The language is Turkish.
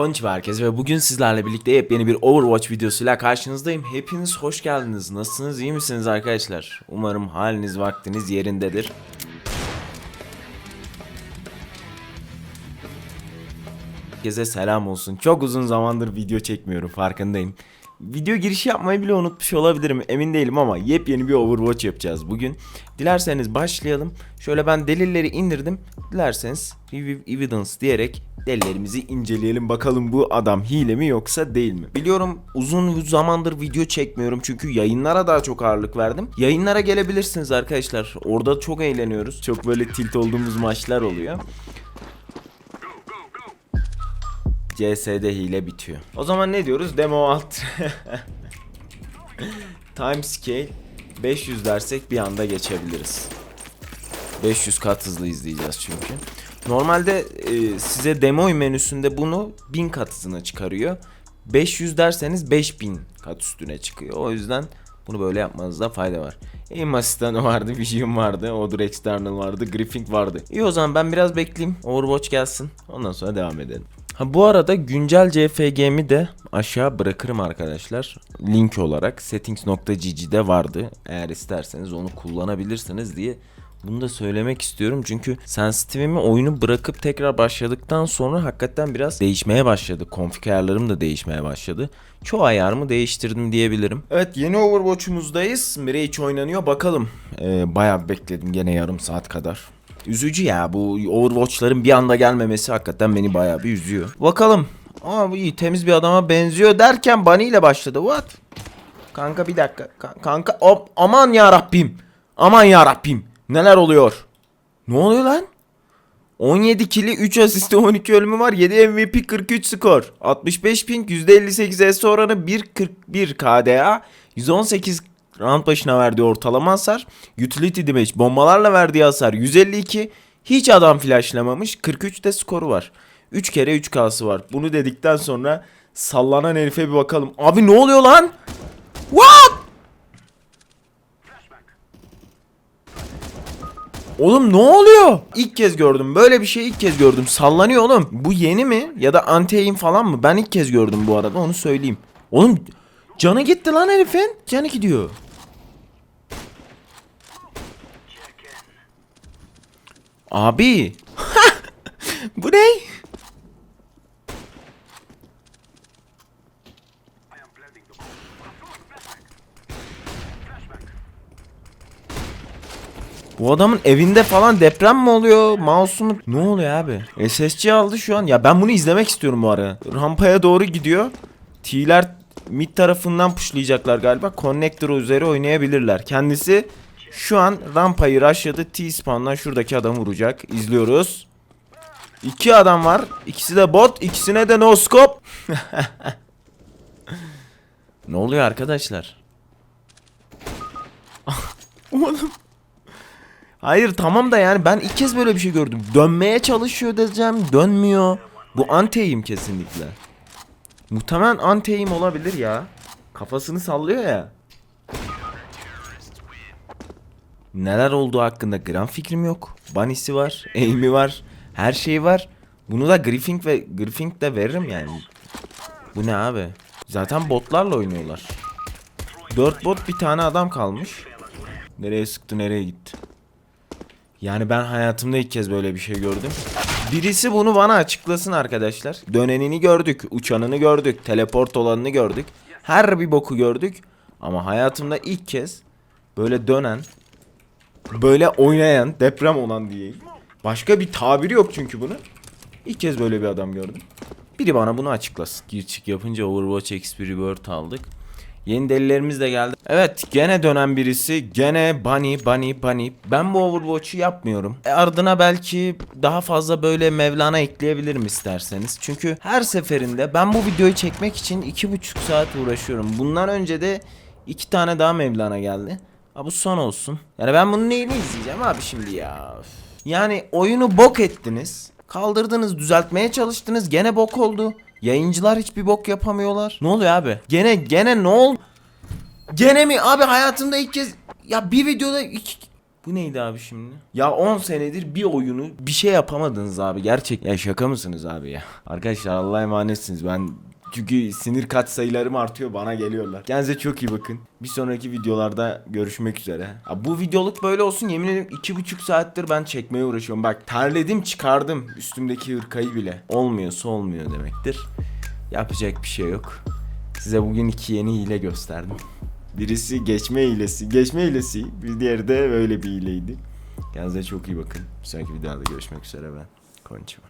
Konnichiwa herkese ve bugün sizlerle birlikte yepyeni bir Overwatch videosuyla karşınızdayım. Hepiniz hoş geldiniz. Nasılsınız? iyi misiniz arkadaşlar? Umarım haliniz vaktiniz yerindedir. Herkese selam olsun. Çok uzun zamandır video çekmiyorum farkındayım. Video girişi yapmayı bile unutmuş olabilirim emin değilim ama yepyeni bir Overwatch yapacağız bugün. Dilerseniz başlayalım. Şöyle ben delilleri indirdim. Dilerseniz Review Evidence diyerek delillerimizi inceleyelim bakalım bu adam hile mi yoksa değil mi? Biliyorum uzun zamandır video çekmiyorum çünkü yayınlara daha çok ağırlık verdim. Yayınlara gelebilirsiniz arkadaşlar. Orada çok eğleniyoruz. Çok böyle tilt olduğumuz maçlar oluyor. CS'de hile bitiyor. O zaman ne diyoruz? Demo alt. Time scale 500 dersek bir anda geçebiliriz. 500 kat hızlı izleyeceğiz çünkü. Normalde e, size demo menüsünde bunu 1000 kat hızına çıkarıyor. 500 derseniz 5000 kat üstüne çıkıyor. O yüzden bunu böyle yapmanızda fayda var. Aim asistanı vardı, Vision vardı, Odor External vardı, Griffing vardı. İyi o zaman ben biraz bekleyeyim. Overwatch gelsin. Ondan sonra devam edelim. Ha bu arada güncel CFG'mi de aşağı bırakırım arkadaşlar. Link olarak settings.gg'de vardı. Eğer isterseniz onu kullanabilirsiniz diye bunu da söylemek istiyorum çünkü sensitive'imi oyunu bırakıp tekrar başladıktan sonra hakikaten biraz değişmeye başladı. Config ayarlarım da değişmeye başladı. Çoğu ayarımı değiştirdim diyebilirim. Evet yeni Overwatch'umuzdayız. Mirage oynanıyor bakalım. Ee, bayağı bekledim gene yarım saat kadar. Üzücü ya bu Overwatch'ların bir anda gelmemesi hakikaten beni bayağı bir üzüyor. Bakalım. Aa bu iyi temiz bir adama benziyor derken Bunny ile başladı. What? Kanka bir dakika. Ka- kanka aman ya Rabbim. Aman ya Rabbim. Neler oluyor? Ne oluyor lan? 17 kili 3 asisti 12 ölümü var 7 MVP 43 skor 65 ping %58 S oranı 1.41 KDA 118 round başına verdiği ortalama hasar Utility damage bombalarla verdiği hasar 152 Hiç adam flashlamamış 43 de skoru var 3 kere 3 K'sı var Bunu dedikten sonra sallanan herife bir bakalım Abi ne oluyor lan? What? Oğlum ne oluyor? İlk kez gördüm. Böyle bir şey ilk kez gördüm. Sallanıyor oğlum. Bu yeni mi? Ya da anti falan mı? Ben ilk kez gördüm bu arada. Onu söyleyeyim. Oğlum canı gitti lan herifin. Canı gidiyor. Abi. bu ne? Bu adamın evinde falan deprem mi oluyor? Mouse'unu ne oluyor abi? SSC aldı şu an. Ya ben bunu izlemek istiyorum bu ara. Rampaya doğru gidiyor. T'ler mid tarafından pushlayacaklar galiba. Connector üzeri oynayabilirler. Kendisi şu an rampayı rushladı. T-spawn'dan şuradaki adamı vuracak. İzliyoruz. İki adam var. İkisi de bot. ikisine de no scope. ne oluyor arkadaşlar? Oğlum. Hayır tamam da yani ben ilk kez böyle bir şey gördüm. Dönmeye çalışıyor diyeceğim. Dönmüyor. Bu anteyim kesinlikle. Muhtemelen anteyim olabilir ya. Kafasını sallıyor ya. Neler olduğu hakkında gram fikrim yok. Bunny'si var, aim'i var, her şeyi var. Bunu da Griffing ve Griffing de veririm yani. Bu ne abi? Zaten botlarla oynuyorlar. 4 bot bir tane adam kalmış. Nereye sıktı nereye gitti. Yani ben hayatımda ilk kez böyle bir şey gördüm. Birisi bunu bana açıklasın arkadaşlar. Dönenini gördük, uçanını gördük, teleport olanını gördük. Her bir boku gördük. Ama hayatımda ilk kez böyle dönen, böyle oynayan, deprem olan diyeyim. Başka bir tabiri yok çünkü bunun. İlk kez böyle bir adam gördüm. Biri bana bunu açıklasın. Gir çık yapınca Overwatch XP Rebirth aldık. Yeni delilerimiz de geldi. Evet gene dönen birisi. Gene Bunny Bunny Bunny. Ben bu Overwatch'u yapmıyorum. E, ardına belki daha fazla böyle Mevlana ekleyebilirim isterseniz. Çünkü her seferinde ben bu videoyu çekmek için iki buçuk saat uğraşıyorum. Bundan önce de iki tane daha Mevlana geldi. Ha bu son olsun. Yani ben bunun neyini izleyeceğim abi şimdi ya. Yani oyunu bok ettiniz. Kaldırdınız, düzeltmeye çalıştınız. Gene bok oldu. Yayıncılar hiçbir bok yapamıyorlar. Ne oluyor abi? Gene gene ne ol? Gene mi abi hayatımda ilk kez ya bir videoda iki Bu neydi abi şimdi? Ya 10 senedir bir oyunu bir şey yapamadınız abi. Gerçek. Ya şaka mısınız abi ya? Arkadaşlar Allah'a emanetsiniz. Ben çünkü sinir kat sayılarım artıyor bana geliyorlar. Kendinize çok iyi bakın. Bir sonraki videolarda görüşmek üzere. Ha, bu videoluk böyle olsun yemin ederim iki buçuk saattir ben çekmeye uğraşıyorum. Bak terledim çıkardım üstümdeki hırkayı bile. Olmuyorsa olmuyor demektir. Yapacak bir şey yok. Size bugün iki yeni hile gösterdim. Birisi geçme hilesi. Geçme hilesi. Bir diğeri de böyle bir hileydi. Kendinize çok iyi bakın. Bir sonraki videoda görüşmek üzere ben. Konnichiwa.